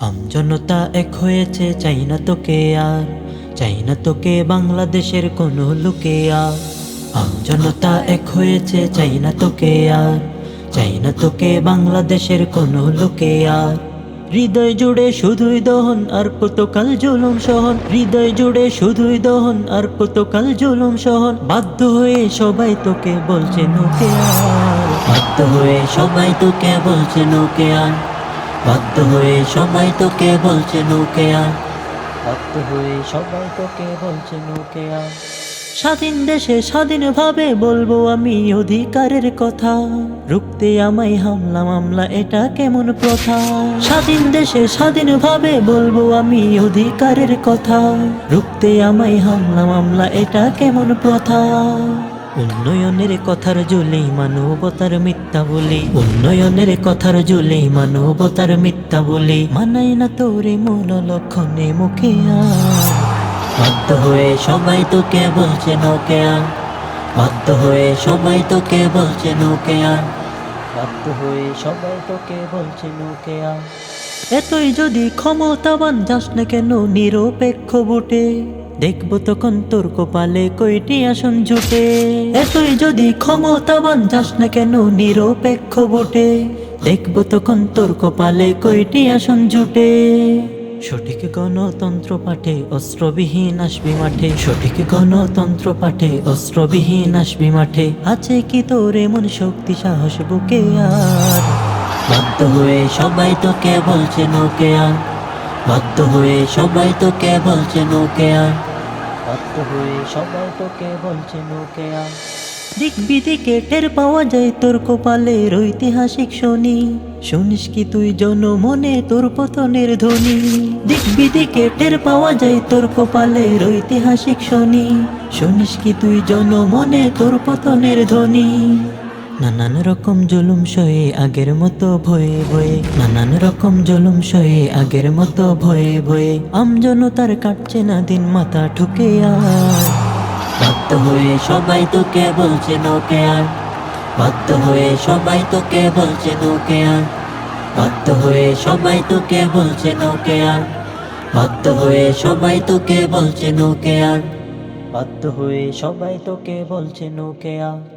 আমজনতা এক হয়েছে, চাই না তোকে আর, চাই না তোকে বাংলাদেশের কোনো লোকে আর। আমজনতা এক হয়েছে, চাই না তোকে আর, চাই না তোকে বাংলাদেশের কোনো লোকে আর। হৃদয় জুড়ে শুধুই দহন আর কতকাল জুলুম সহন। হৃদয় জুড়ে শুধুই দহন আর কতকাল জুলুম সহন। বাধ্য হয়ে সবাই তোকে বলছে নোকে আর বাধ্য হয়ে সবাই তোকে বলছে নোকে আর বাধ্য হয়ে সবাই তোকে বলছে নোকে আর বাধ্য হয়ে সবাই তোকে বলছে নোকে আর স্বাধীন দেশে স্বাধীনভাবে বলব আমি অধিকারের কথা। রুখতে আমায় হামলা, মামলা, এটা কেমন প্রথা? স্বাধীন দেশে স্বাধীনভাবে বলব আমি অধিকারের কথা। রুখতে আমায় হামলা, মামলা, এটা কেমন প্রথা? উন্নয়নের কথার জুলি মানবতার মিথ্যা বলি। উন্নয়নের কথার জুলি মানবতার মিথ্যা বলি। মানাই না তোরে মূল লক্ষণে মুখে বাধ্য হয়ে সবাই তোকে বলছে নোকেয়া বাধ্য হয়ে সবাই তোকে বলছে নোকেয়া বাধ্য হয়ে সবাই তোকে বলছে নোকেয়া এতই যদি ক্ষমতাবান যাস না কেন, নিরপেক্ষ বুটে। দেখব তখন তোর কপালে কয়টি আসন জুটে। এতই যদি ক্ষমতাবান যাস না কেন, নিরপেক্ষ বটে। দেখব তখন তোর কপালে কয়টি আসন জুটে। সঠিক গণতন্ত্র পাঠে অস্ত্রবিহীন আসবি মাঠে। সঠিক গণতন্ত্র পাঠে অস্ত্রবিহীন আসবি মাঠে। আছে কি তোর এমন শক্তি, সাহস, বুকে আর? বাধ্য হয়ে সবাই তোকে বলছে, নোকে আর বাধ্য হয়ে সবাই তোকে বলছে, নোকে আর বাধ্য হয়ে সবাই তোকে বলছে নোকেয়া। আর দিক টের পাওয়া যায় তোর কপালের ঐতিহাসিক শনি। শুনিস কি তুই জনমনে তোর পতনের ধ্বনি? দিক বিদিকে টের পাওয়া যায় তোর কপালের ঐতিহাসিক শনি। শুনিস কি তুই জনমনে তোর পতনের ধ্বনি? নানান রকম জুলুম সয়ে আগের মতো ভয়ে ভয়ে, নানান রকম জুলুম সয়ে আগের মতো ভয়ে ভয়ে, আমজনতার কাটছে না দিন মাথা ঠুকে আর। বাধ্য হয়ে সবাই তোকে বলছে নোকে আর। বাধ্য হয়ে সবাই তোকে বলছে নোকে আর। বাধ্য হয়ে সবাই তোকে বলছে নোকে আর। বাধ্য হয়ে সবাই তোকে বলছে নোকে আর। বাধ্য হয়ে সবাই তোকে বলছে নোকে আর।